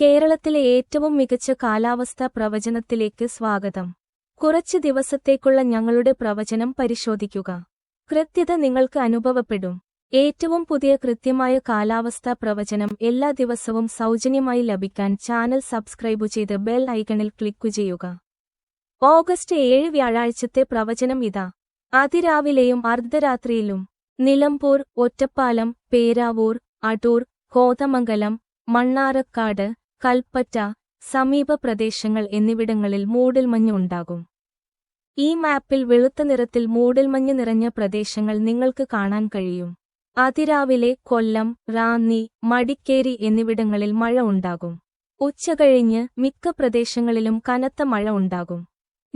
കേരളത്തിലെ ഏറ്റവും മികച്ച കാലാവസ്ഥാ പ്രവചനത്തിലേക്ക് സ്വാഗതം. കുറച്ച് ദിവസത്തേക്കുള്ള ഞങ്ങളുടെ പ്രവചനം പരിശോധിക്കുക. കൃത്യത നിങ്ങൾക്ക് അനുഭവപ്പെടും. ഏറ്റവും പുതിയ കൃത്യമായ കാലാവസ്ഥാ പ്രവചനം എല്ലാ ദിവസവും സൗജന്യമായി ലഭിക്കാൻ ചാനൽ സബ്സ്ക്രൈബ് ചെയ്ത് ബെൽ ഐക്കണിൽ ക്ലിക്കു ചെയ്യുക. ഓഗസ്റ്റ് ഏഴ് വ്യാഴാഴ്ചത്തെ പ്രവചനം ഇതാ. അതിരാവിലെയും അർദ്ധരാത്രിയിലും നിലമ്പൂർ ഒറ്റപ്പാലം പേരാവൂർ അടൂർ കോതമംഗലം മണ്ണാറക്കാട് കൽപ്പറ്റ സമീപ പ്രദേശങ്ങൾ എന്നിവിടങ്ങളിൽ മൂടൽമഞ്ഞ് ഉണ്ടാകും. ഈ മാപ്പിൽ വെളുത്ത നിറത്തിൽ മൂടൽമഞ്ഞ് നിറഞ്ഞ പ്രദേശങ്ങൾ നിങ്ങൾക്ക് കാണാൻ കഴിയും. അതിരാവിലെ കൊല്ലം റാന്നി മടിക്കേരി എന്നിവിടങ്ങളിൽ മഴ ഉണ്ടാകും. ഉച്ചകഴിഞ്ഞ് മിക്ക പ്രദേശങ്ങളിലും കനത്ത മഴ ഉണ്ടാകും.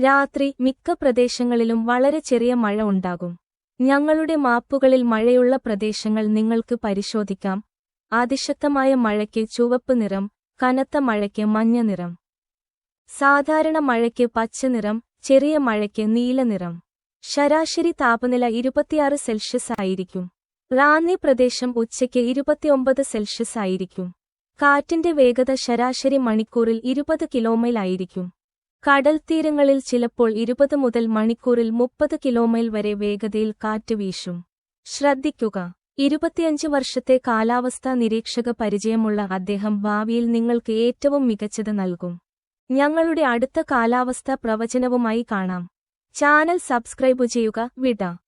രാത്രി മിക്ക പ്രദേശങ്ങളിലും വളരെ ചെറിയ മഴ ഉണ്ടാകും. ഞങ്ങളുടെ മാപ്പുകളിൽ മഴയുള്ള പ്രദേശങ്ങൾ നിങ്ങൾക്ക് പരിശോധിക്കാം. അതിശക്തമായ മഴയ്ക്ക് ചുവപ്പ് നിറം കനത്ത മഴയ്ക്ക് മഞ്ഞ നിറം. സാധാരണ മഴയ്ക്ക് പച്ച നിറം ചെറിയ മഴയ്ക്ക് നീല നിറം. ശരാശരി താപനില ഇരുപത്തിയാറ് സെൽഷ്യസ് ആയിരിക്കും. റാന്നി പ്രദേശം ഉച്ചയ്ക്ക് ഇരുപത്തിയൊമ്പത് സെൽഷ്യസ് ആയിരിക്കും. കാറ്റിന്റെ വേഗത ശരാശരി മണിക്കൂറിൽ ഇരുപത് കിലോമൈൽ ആയിരിക്കും. കടൽ തീരങ്ങളിൽ ചിലപ്പോൾ ഇരുപത് മുതൽ മണിക്കൂറിൽ മുപ്പത് കിലോമൈൽ വരെ വേഗതയിൽ കാറ്റ് വീശും. ശ്രദ്ധിക്കുക. ഇരുപത്തിയഞ്ച് വർഷത്തെ കാലാവസ്ഥാ നിരീക്ഷക പരിചയമുള്ള അദ്ദേഹം ഭാവിയിൽ നിങ്ങൾക്ക് ഏറ്റവും മികച്ചത് നൽകും. ഞങ്ങളുടെ അടുത്ത കാലാവസ്ഥാ പ്രവചനവുമായി കാണാം. ചാനൽ സബ്സ്ക്രൈബ് ചെയ്യുക വിട.